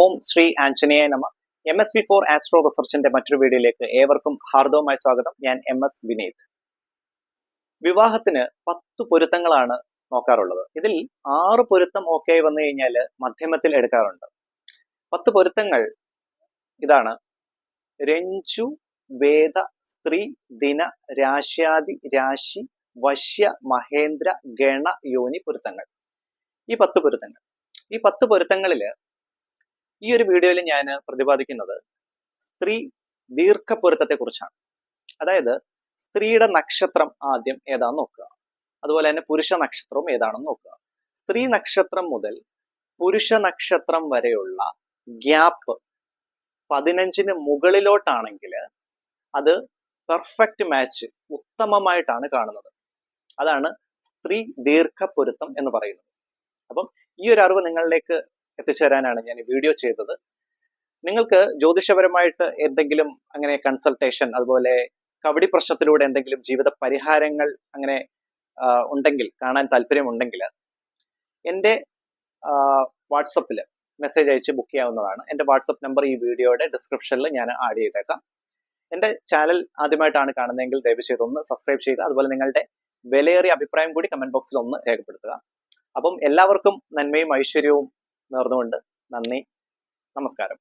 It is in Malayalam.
ഓം ശ്രീ ആഞ്ജനേയ നമ. M S B for astro റിസർച്ചിന്റെ മറ്റൊരു വീഡിയോയിലേക്ക് ഏവർക്കും ഹാർദവുമായി സ്വാഗതം. ഞാൻ എം എസ് വിനീത്. വിവാഹത്തിന് പത്ത് പൊരുത്തങ്ങളാണ് നോക്കാറുള്ളത്. ഇതിൽ ആറ് പൊരുത്തം ഓക്കെ വന്നു കഴിഞ്ഞാൽ മധ്യമത്തിൽ എടുക്കാറുണ്ട്. പത്ത് പൊരുത്തങ്ങൾ ഇതാണ്. രഞ്ജു വേദ സ്ത്രീ ദിന രാശ്യാദി രാശി വശ്യ മഹേന്ദ്ര ഗണ യോനി പൊരുത്തങ്ങൾ. ഈ പത്ത് പൊരുത്തങ്ങൾ. ഈ പത്ത് പൊരുത്തങ്ങളിൽ ഈ ഒരു വീഡിയോയിൽ ഞാൻ പ്രതിപാദിക്കുന്നത് സ്ത്രീ ദീർഘപ്പൊരുത്തത്തെ കുറിച്ചാണ് അതായത് സ്ത്രീയുടെ നക്ഷത്രം ആദ്യം ഏതാണെന്ന് നോക്കുക. അതുപോലെ തന്നെ പുരുഷ നക്ഷത്രവും ഏതാണെന്ന് നോക്കുക. സ്ത്രീ നക്ഷത്രം മുതൽ പുരുഷ നക്ഷത്രം വരെയുള്ള ഗ്യാപ്പ് പതിനഞ്ചിന് മുകളിലോട്ടാണെങ്കിൽ അത് പെർഫെക്റ്റ് മാച്ച് ഉത്തമമായിട്ടാണ് കാണുന്നത്. അതാണ് സ്ത്രീ ദീർഘപ്പൊരുത്തം എന്ന് പറയുന്നത്. അപ്പം ഈ ഒരു അറിവ് നിങ്ങളിലേക്ക് എത്തിച്ചേരാനാണ് ഞാൻ ഈ വീഡിയോ ചെയ്തത്. നിങ്ങൾക്ക് ജ്യോതിഷപരമായിട്ട് എന്തെങ്കിലും അങ്ങനെ കൺസൾട്ടേഷൻ അതുപോലെ കവടി പ്രശ്നത്തിലൂടെ എന്തെങ്കിലും ജീവിത പരിഹാരങ്ങൾ അങ്ങനെ ഉണ്ടെങ്കിൽ കാണാൻ താല്പര്യമുണ്ടെങ്കിൽ എന്റെ വാട്സപ്പിൽ മെസ്സേജ് അയച്ച് ബുക്ക് ചെയ്യാവുന്നതാണ്. എന്റെ വാട്സപ്പ് നമ്പർ ഈ വീഡിയോയുടെ ഡിസ്ക്രിപ്ഷനിൽ ഞാൻ ആഡ് ചെയ്തേക്കാം. എന്റെ ചാനൽ ആദ്യമായിട്ടാണ് കാണുന്നതെങ്കിൽ ദയവ് ചെയ്ത് ഒന്ന് സബ്സ്ക്രൈബ് ചെയ്യുക. അതുപോലെ നിങ്ങളുടെ വിലയേറിയ അഭിപ്രായം കൂടി കമന്റ് ബോക്സിൽ ഒന്ന് രേഖപ്പെടുത്തുക. അപ്പം എല്ലാവർക്കും നന്മയും ഐശ്വര്യവും നേർന്നുകൊണ്ട് നന്ദി. നമസ്കാരം.